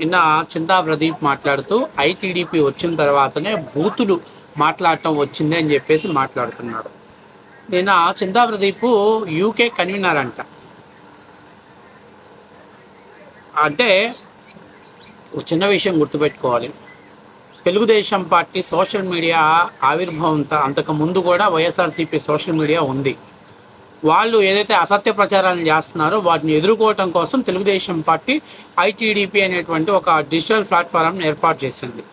నిన్న చింతా ప్రదీప్ మాట్లాడుతూ ఐటీడీపీ వచ్చిన తర్వాతనే బూతులు మాట్లాడటం వచ్చింది అని చెప్పేసి మాట్లాడుతున్నాడు. నిన్న చింతా ప్రదీప్ యూకే కన్వీనర్ అంట. అంటే ఒక చిన్న విషయం గుర్తుపెట్టుకోవాలి. తెలుగుదేశం పార్టీ సోషల్ మీడియా ఆవిర్భావం త- అంతకు ముందు కూడా వైఎస్ఆర్సీపీ సోషల్ మీడియా ఉంది. వాళ్ళు ఏదైతే అసత్య ప్రచారాలు చేస్తున్నారో వాటిని ఎదుర్కోవటం కోసం తెలుగుదేశం పార్టీ ఐటీడీపీ అనేటువంటి ఒక డిజిటల్ ప్లాట్ఫారంను ఏర్పాటు చేసింది.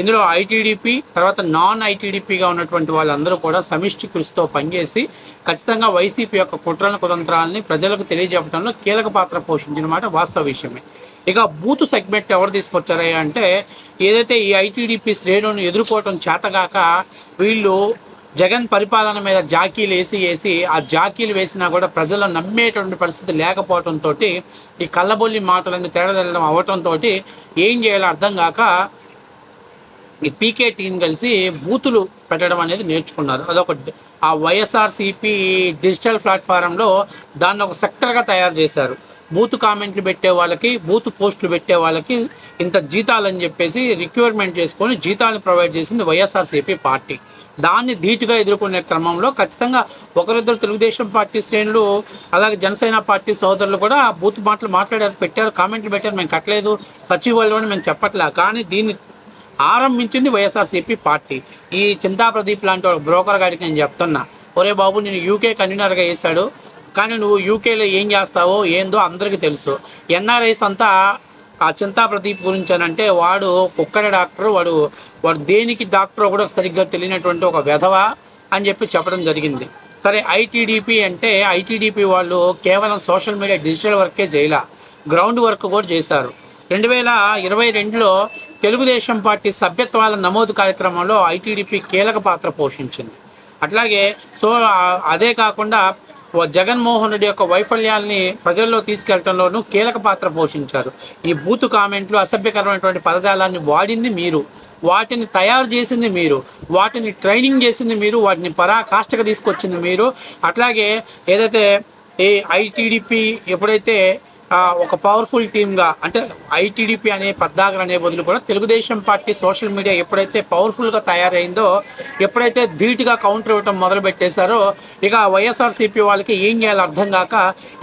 ఇందులో ఐటీడీపీ తర్వాత నాన్ ఐటీడీపీగా ఉన్నటువంటి వాళ్ళందరూ కూడా సమిష్టి కృషితో పనిచేసి ఖచ్చితంగా వైసీపీ యొక్క కుట్రల కుతంత్రాలని ప్రజలకు తెలియజెప్పడంలో కీలక పాత్ర పోషించిన మాట వాస్తవ విషయమే. ఇక బూత్ సెగ్మెంట్ ఎవరు తీసుకొచ్చారా అంటే ఏదైతే ఈ ఐటీడీపీ శ్రేణులను ఎదుర్కోవటం చేతగాక వీళ్ళు జగన్ పరిపాలన మీద జాకీలు వేసి వేసి ఆ జాకీలు వేసినా కూడా ప్రజలు నమ్మేటువంటి పరిస్థితి లేకపోవడంతో ఈ కళ్ళబొల్లి మాటలన్నీ తేడదెళ్ళడం అవటంతో ఏం చేయాలో అర్థం కాక ఈ పీకే టీం కలిసి బూతులు పెట్టడం అనేది నేర్చుకున్నారు. అదొక ఆ వైఎస్ఆర్సిపి డిజిటల్ ప్లాట్ఫారంలో దాన్ని ఒక సెక్టర్గా తయారు చేశారు. బూత్ కామెంట్లు పెట్టే వాళ్ళకి బూత్ పోస్టులు పెట్టే వాళ్ళకి ఇంత జీతాలు అని చెప్పేసి రిక్వైర్మెంట్ చేసుకొని జీతాలను ప్రొవైడ్ చేసింది వైఎస్ఆర్సీపీ పార్టీ. దాన్ని ధీటుగా ఎదుర్కొనే క్రమంలో ఖచ్చితంగా ఒకరిద్దరు తెలుగుదేశం పార్టీ శ్రేణులు అలాగే జనసేన పార్టీ సోదరులు కూడా బూత్ మాటలు మాట్లాడారు పెట్టారు కామెంట్లు పెట్టారు. మేము కట్టలేదు. సచివాలయం మేము చెప్పట్లే. కానీ దీన్ని ఆరంభించింది వైఎస్ఆర్సీపీ పార్టీ. ఈ చింతా ప్రదీప్ లాంటి ఒక బ్రోకర్ గారికి నేను చెప్తున్నా. ఒరే బాబు నేను యూకే కన్వీనర్గా వేశాడు. కానీ నువ్వు యూకేలో ఏం చేస్తావో ఏందో అందరికీ తెలుసు. ఎన్ఆర్ఐస్ అంతా ఆ చింతా ప్రదీప్ గురించి అని అంటే వాడు కుక్కల డాక్టర్ వాడు వాడు దేనికి డాక్టర్ కూడా సరిగ్గా తెలియనటువంటి ఒక వెధవ అని చెప్పి చెప్పడం జరిగింది. సరే ఐటీడీపీ అంటే ఐటీడీపీ వాళ్ళు కేవలం సోషల్ మీడియా డిజిటల్ వర్కే చేయలే గ్రౌండ్ వర్క్ కూడా చేశారు. రెండు వేల ఇరవై రెండులో తెలుగుదేశం పార్టీ సభ్యత్వాల నమోదు కార్యక్రమంలో ఐటీడీపీ కీలక పాత్ర పోషించింది. అట్లాగే సో అదే కాకుండా జగన్మోహన్ రెడ్డి యొక్క వైఫల్యాల్ని ప్రజల్లో తీసుకెళ్ళడంలోనూ కీలక పాత్ర పోషించారు. ఈ బూత్ కామెంట్లు అసభ్యకరమైనటువంటి పదజాలాన్ని వాడింది మీరు. వాటిని తయారు చేసింది మీరు. వాటిని ట్రైనింగ్ చేసింది మీరు. వాటిని పరాకాష్ఠగా తీసుకొచ్చింది మీరు. అట్లాగే ఏదైతే ఈ ఐటీడీపీ ఎప్పుడైతే ఒక పవర్ఫుల్ టీమ్గా అంటే ఐటీడీపీ అనే పద్దాకలు అనే బదులు కూడా తెలుగుదేశం పార్టీ సోషల్ మీడియా ఎప్పుడైతే పవర్ఫుల్గా తయారైందో ఎప్పుడైతే ధీటుగా కౌంటర్ ఇవ్వటం మొదలుపెట్టేశారో ఇక వైఎస్ఆర్సీపీ వాళ్ళకి ఏం చేయాలో అర్థం కాక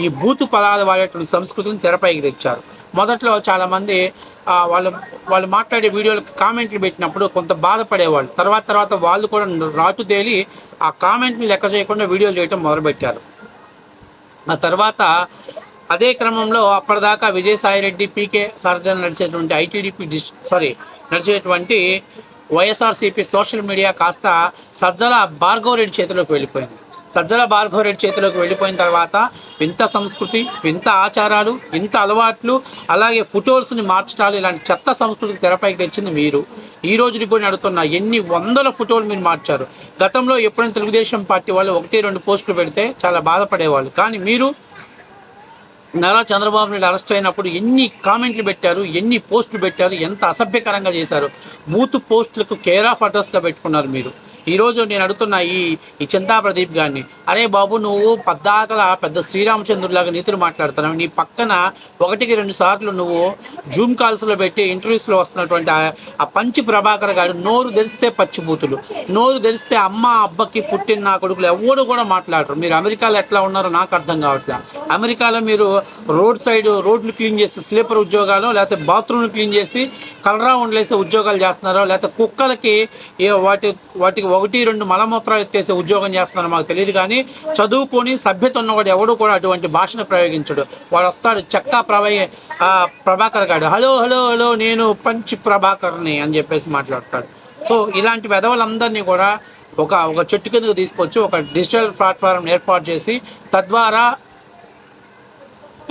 ఈ బూతు పదాలు వాడేటువంటి సంస్కృతిని తెరపైకి తెచ్చారు. మొదట్లో చాలామంది వాళ్ళు వాళ్ళు మాట్లాడే వీడియోలకు కామెంట్లు పెట్టినప్పుడు కొంత బాధపడేవాళ్ళు. తర్వాత తర్వాత వాళ్ళు కూడా రాటుదేలి ఆ కామెంట్ని లెక్క చేయకుండా వీడియోలు చేయటం మొదలుపెట్టారు. ఆ తర్వాత అదే క్రమంలో అప్పటిదాకా విజయసాయిరెడ్డి పీకే సారథ్యం నడిచేటువంటి ఐటీడీపీ డిస్ సారీ నడిచేటువంటి వైఎస్ఆర్సీపీ సోషల్ మీడియా కాస్త సజ్జల భార్గవరెడ్డి చేతిలోకి వెళ్ళిపోయింది. సజ్జల భార్గవరెడ్డి చేతిలోకి వెళ్ళిపోయిన తర్వాత వింత సంస్కృతి వింత ఆచారాలు ఇంత అలవాట్లు అలాగే ఫొటోస్ని మార్చడాలు ఇలాంటి చెత్త సంస్కృతికి తెరపైకి తెచ్చింది మీరు. ఈ రోజు కూడా అడుగుతున్నా ఎన్ని వందల ఫోటోలు మీరు మార్చారు. గతంలో ఎప్పుడైనా తెలుగుదేశం పార్టీ వాళ్ళు ఒకటి రెండు పోస్టులు పెడితే చాలా బాధపడేవాళ్ళు. కానీ మీరు నారా చంద్రబాబు నాయుడు అరెస్ట్ అయినప్పుడు ఎన్ని కామెంట్లు పెట్టారు ఎన్ని పోస్టులు పెట్టారు ఎంత అసభ్యకరంగా చేశారు. బూత్ పోస్టులకు కేర్ ఆఫ్ అడ్రస్గా పెట్టుకున్నారు మీరు. ఈరోజు నేను అడుగుతున్న ఈ ఈ చింతా ప్రదీప్ గారిని అరే బాబు నువ్వు పద్దాకల పెద్ద శ్రీరామచంద్రులాగా నీతులు మాట్లాడుతున్నావు నీ పక్కన ఒకటికి రెండు సార్లు నువ్వు జూమ్ కాల్స్లో పెట్టి ఇంటర్వ్యూస్లో వస్తున్నటువంటి ఆ- పంచి ప్రభాకర్ గారు నోరు తెరిస్తే పచ్చిబూతులు నోరు తెరిస్తే అమ్మ అబ్బకి పుట్టిన నా కొడుకులు ఎవడు కూడా మాట్లాడరు. మీరు అమెరికాలో ఎట్లా ఉన్నారో నాకు అర్థం కావట్లేదు అమెరికాలో మీరు రోడ్ సైడ్ రోడ్లు క్లీన్ చేసి స్లీపర్ ఉద్యోగాలు లేకపోతే బాత్రూమ్లు క్లీన్ చేసి కలరా ఉండలేసే ఉద్యోగాలు చేస్తున్నారో లేకపోతే కుక్కలకి ఏ వాటి వాటికి ఒకటి రెండు మలమూత్రాలు ఎత్తేసే ఉద్యోగం చేస్తున్నారో మాకు తెలియదు కానీ చదువుకొని సభ్యత ఉన్నవాడు ఎవడు కూడా అటువంటి భాషను ప్రయోగించడు. వాడు వస్తాడు చక్కా ప్రభయ ప్రభాకర్ గాడు హలో హలో హలో నేను పంచి ప్రభాకర్ని అని చెప్పేసి మాట్లాడతాడు. సో ఇలాంటి వెధవలందరినీ కూడా ఒక ఒక చెట్టు కిందకు తీసుకొచ్చి ఒక డిజిటల్ ప్లాట్ఫారం ఏర్పాటు చేసి తద్వారా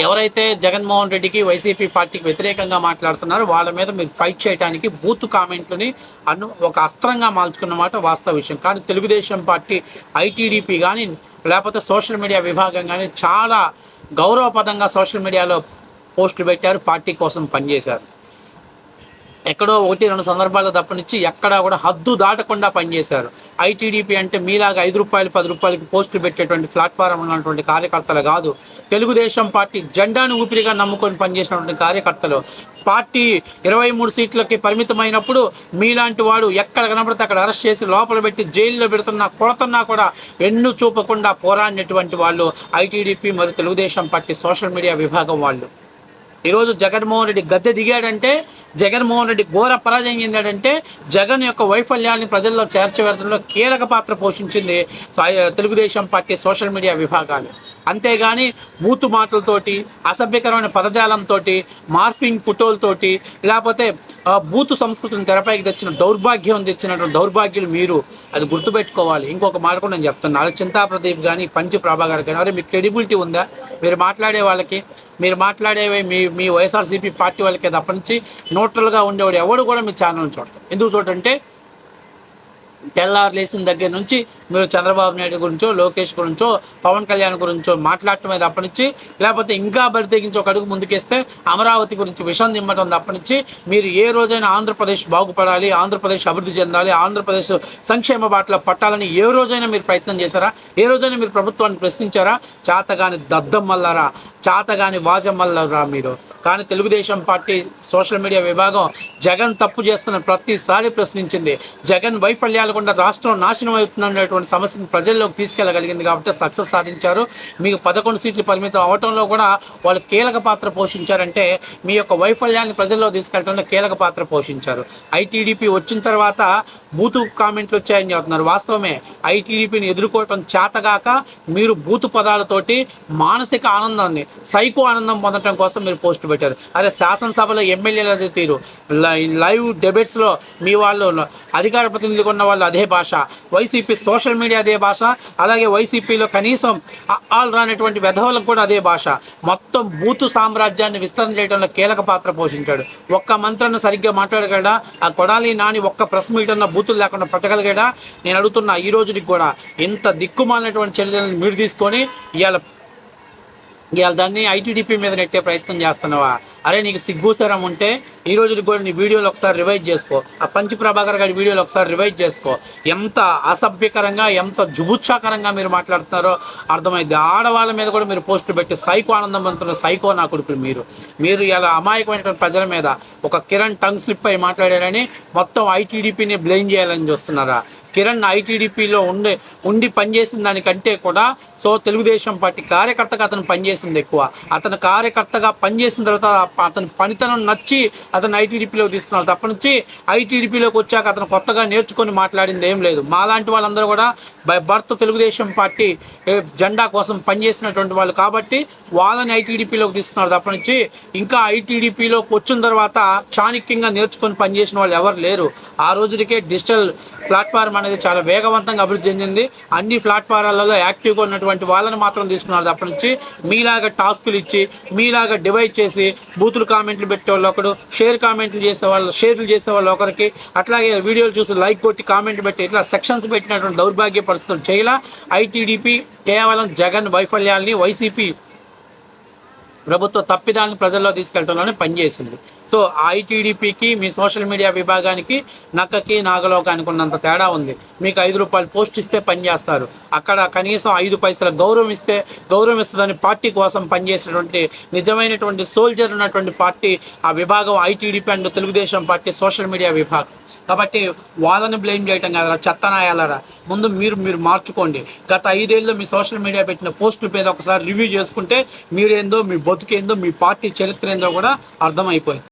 ఎవరైతే జగన్మోహన్ రెడ్డికి వైసీపీ పార్టీకి వ్యతిరేకంగా మాట్లాడుతున్నారో వాళ్ళ మీద మీరు ఫైట్ చేయడానికి బూత్ కామెంట్లని అను ఒక అస్త్రంగా మార్చుకున్నమాట వాస్తవ విషయం. కానీ తెలుగుదేశం పార్టీ ఐటీడీపీ కానీ లేకపోతే సోషల్ మీడియా విభాగం కానీ చాలా గౌరవపదంగా సోషల్ మీడియాలో పోస్టులు పెట్టారు పార్టీ కోసం పనిచేశారు. ఎక్కడో ఒకటి రెండు సందర్భాలు తప్పనిచ్చి ఎక్కడా కూడా హద్దు దాటకుండా పనిచేశారు. ఐటీడీపీ అంటే మీలాగా ఐదు రూపాయలు పది రూపాయలకి పోస్టులు పెట్టేటువంటి ప్లాట్ఫారం ఉన్నటువంటి కార్యకర్తలు కాదు. తెలుగుదేశం పార్టీ జెండాను ఊపిరిగా నమ్ముకొని పనిచేసినటువంటి కార్యకర్తలు. పార్టీ ఇరవై మూడు సీట్లకి పరిమితమైనప్పుడు మీలాంటి వాడు ఎక్కడ కనబడితే అక్కడ అరెస్ట్ చేసి లోపల పెట్టి జైల్లో పెడుతున్నా కొడుతున్నా కూడా ఎన్ను చూపకుండా పోరాడినటువంటి వాళ్ళు ఐటీడీపీ మరియు తెలుగుదేశం పార్టీ సోషల్ మీడియా విభాగం వాళ్ళు. ఈరోజు జగన్మోహన్ రెడ్డి గద్దె దిగాడంటే జగన్మోహన్ రెడ్డి ఘోర పరాజయం చెందాడంటే జగన్ యొక్క వైఫల్యాన్ని ప్రజల్లో చేర్చవేయడంలో కీలక పాత్ర పోషించింది తెలుగుదేశం పార్టీ సోషల్ మీడియా విభాగాలు. అంతేగాని బూతు మాటలతోటి అసభ్యకరమైన పదజాలంతో మార్ఫింగ్ ఫోటోలతోటి లేకపోతే బూతు సంస్కృతిని తెరపైకి తెచ్చిన దౌర్భాగ్యం తెచ్చినటువంటి దౌర్భాగ్యులు మీరు అది గుర్తుపెట్టుకోవాలి. ఇంకొక మాట కూడా నేను చెప్తున్నాను అది చింతా ప్రదీప్ కానీ పంచి ప్రభాకర్ కానీ అరే మీకు క్రెడిబిలిటీ ఉందా? మీరు మాట్లాడే వాళ్ళకి మీరు మాట్లాడేవి మీ మీ వైఎస్ఆర్సీపీ పార్టీ వాళ్ళకి అప్పటి నుంచి న్యూట్రల్గా ఉండేవాడు ఎవడు కూడా మీ ఛానల్ చూడటం ఎందుకు చూడంటే తెల్లారు లేసిన దగ్గర నుంచి మీరు చంద్రబాబు నాయుడు గురించో లోకేష్ గురించో పవన్ కళ్యాణ్ గురించో మాట్లాడటమే తప్ప నుంచి లేకపోతే ఇంకా బరి తెగించి ఒక అడుగు ముందుకేస్తే అమరావతి గురించి విషం దిమ్మటం తప్ప మీరు ఏ రోజైనా ఆంధ్రప్రదేశ్ బాగుపడాలి ఆంధ్రప్రదేశ్ అభివృద్ధి చెందాలి ఆంధ్రప్రదేశ్ సంక్షేమ బాటలో పట్టాలని ఏ రోజైనా మీరు ప్రయత్నం చేశారా? ఏ రోజైనా మీరు ప్రభుత్వాన్ని ప్రశ్నించారా? చాతగాని దద్దమ్మల్లారా చాతగాని వాజమ్మల్లారా మీరు? కానీ తెలుగుదేశం పార్టీ సోషల్ మీడియా విభాగం జగన్ తప్పు చేస్తున్న ప్రతిసారి ప్రశ్నించింది. జగన్ వైఫల్యాల గుండా రాష్ట్రం నాశనం అవుతుందనేటువంటి సమస్యను ప్రజల్లోకి తీసుకెళ్ళగలిగింది కాబట్టి సక్సెస్ సాధించారు. మీకు పదకొండు సీట్లు పరిమితం అవటంలో కూడా వాళ్ళు కీలక పాత్ర పోషించారంటే మీ యొక్క వైఫల్యాన్ని ప్రజల్లో తీసుకెళ్ళడంలో కీలక పాత్ర పోషించారు. ఐటీడీపీ వచ్చిన తర్వాత బూతు కామెంట్లు వచ్చాయని చెబుతున్నారు. వాస్తవమే ఐటీడీపీని ఎదుర్కోవటం చేతగాక మీరు బూతు పదాలతోటి మానసిక ఆనందాన్ని సైకో ఆనందం పొందడం కోసం మీరు పోస్ట్ పెట్టారు. అదే శాసనసభలో ఎమ్మెల్యేలు అదే తీరు. లై- లైవ్ డెబేట్స్లో మీ వాళ్ళు అధికార ప్రతినిధులు ఉన్న వాళ్ళు అదే భాష. వైసీపీ సోషల్ సోషల్ మీడియా అదే భాష అలాగే వైసీపీలో కనీసం ఆల్ రానటువంటి వెధవలకు కూడా అదే భాష. మొత్తం బూతు సామ్రాజ్యాన్ని విస్తరణ చేయడంలో కీలక పాత్ర పోషించాడు. ఒక్క మంత్రాన్ని సరిగ్గా మాట్లాడగలడా? ఆ కొడాలి నాని ఒక్క ప్రెస్ మీట్ అన్న బూతులు లేకుండా పట్టగలిగాడా? నేను అడుగుతున్నా ఈ రోజుకి కూడా ఇంత దిక్కుమాలినటువంటి చర్యలను మీరు తీసుకొని ఇవాళ ఇవాళ దాన్ని ఐటీడీపీ మీద నెట్టే ప్రయత్నం చేస్తున్నావా? అరే నీకు సిగ్గుసరం ఉంటే ఈ రోజు కూడా నీ వీడియోలు ఒకసారి రివైజ్ చేసుకో. ఆ పంచి ప్రభాకర్ గారి వీడియోలు ఒకసారి రివైజ్ చేసుకో. ఎంత అసభ్యకరంగా ఎంత జుబుచ్చాకరంగా మీరు మాట్లాడుతున్నారో అర్థమైంది. ఆడవాళ్ళ మీద కూడా మీరు పోస్టులు పెట్టి సైకో ఆనందం పొందుతున్న సైకో నా కొడుకులు మీరు. మీరు ఇలా అమాయకమైనటువంటి ప్రజల మీద ఒక కిరణ్ టంగ్ స్లిప్ అయి మాట్లాడారని మొత్తం ఐటీడీపీని బ్లేమ్ చేయాలని చూస్తున్నారా? కిరణ్ ఐటీడీపీలో ఉండి ఉండి పనిచేసిన దానికంటే కూడా సో తెలుగుదేశం పార్టీ కార్యకర్తగా అతను పనిచేసింది ఎక్కువ. అతను కార్యకర్తగా పనిచేసిన తర్వాత అతని పనితనం నచ్చి అతను ఐటీడీపీలో తీస్తున్నారు తప్ప నుంచి ఐటీడీపీలోకి వచ్చాక అతను కొత్తగా నేర్చుకొని మాట్లాడింది ఏం లేదు. మాలాంటి వాళ్ళందరూ కూడా బై బర్త్ తెలుగుదేశం పార్టీ జెండా కోసం పనిచేసినటువంటి వాళ్ళు కాబట్టి వాళ్ళని ఐటీడీపీలోకి తీస్తున్నారు. తప్ప నుంచి ఇంకా ఐటీడీపీలోకి వచ్చిన తర్వాత చాణక్యంగా నేర్చుకొని పనిచేసిన వాళ్ళు ఎవరు లేరు. ఆ రోజులకే డిజిటల్ ప్లాట్ఫామ్ అనేది చాలా వేగవంతంగా అభివృద్ధి చెందింది. అన్ని ప్లాట్ఫారాలలో యాక్టివ్గా ఉన్నటువంటి వాళ్ళని మాత్రం తీసుకున్నారు. తప్ప నుంచి మీలాగా టాస్కులు ఇచ్చి మీలాగా డివైడ్ చేసి బూతులు కామెంట్లు పెట్టే వాళ్ళు ఒకడు షేర్ కామెంట్లు చేసే వాళ్ళు షేర్లు చేసే వాళ్ళు ఒకరికి అట్లాగే వీడియోలు చూసి లైక్ కొట్టి కామెంట్ పెట్టి ఇట్లా సెక్షన్స్ పెట్టినటువంటి దౌర్భాగ్య పరిస్థితులు చేయలా. ఐటీడీపీ కేవలం జగన్ వైఫల్యాల్ని వైసీపీ ప్రభుత్వ తప్పిదాలను ప్రజల్లో తీసుకెళ్ళడంలోనే పనిచేసింది. సో ఐటీడీపీకి మీ సోషల్ మీడియా విభాగానికి నక్కకి నాగలోకానికి ఉన్నంత తేడా ఉంది. మీకు ఐదు రూపాయలు పోస్ట్ ఇస్తే పనిచేస్తారు. అక్కడ కనీసం ఐదు పైసల గౌరవం ఇస్తే గౌరవం ఇస్తుందని పార్టీ కోసం పనిచేసినటువంటి నిజమైనటువంటి సోల్జర్ ఉన్నటువంటి పార్టీ ఆ విభాగం ITDP and Telugu Desam party social media విభాగం. కాబట్టి వాళ్ళని బ్లేమ్ చేయటం కాదురా చెత్తనాయాలరా. ముందు మీరు మీరు మార్చుకోండి. గత ఐదేళ్ళు మీ సోషల్ మీడియా పెట్టిన పోస్టుల మీద ఒకసారి రివ్యూ చేసుకుంటే మీరేందో మీ బతుకేందో మీ పార్టీ చరిత్ర ఏందో కూడా అర్థమైపోయింది.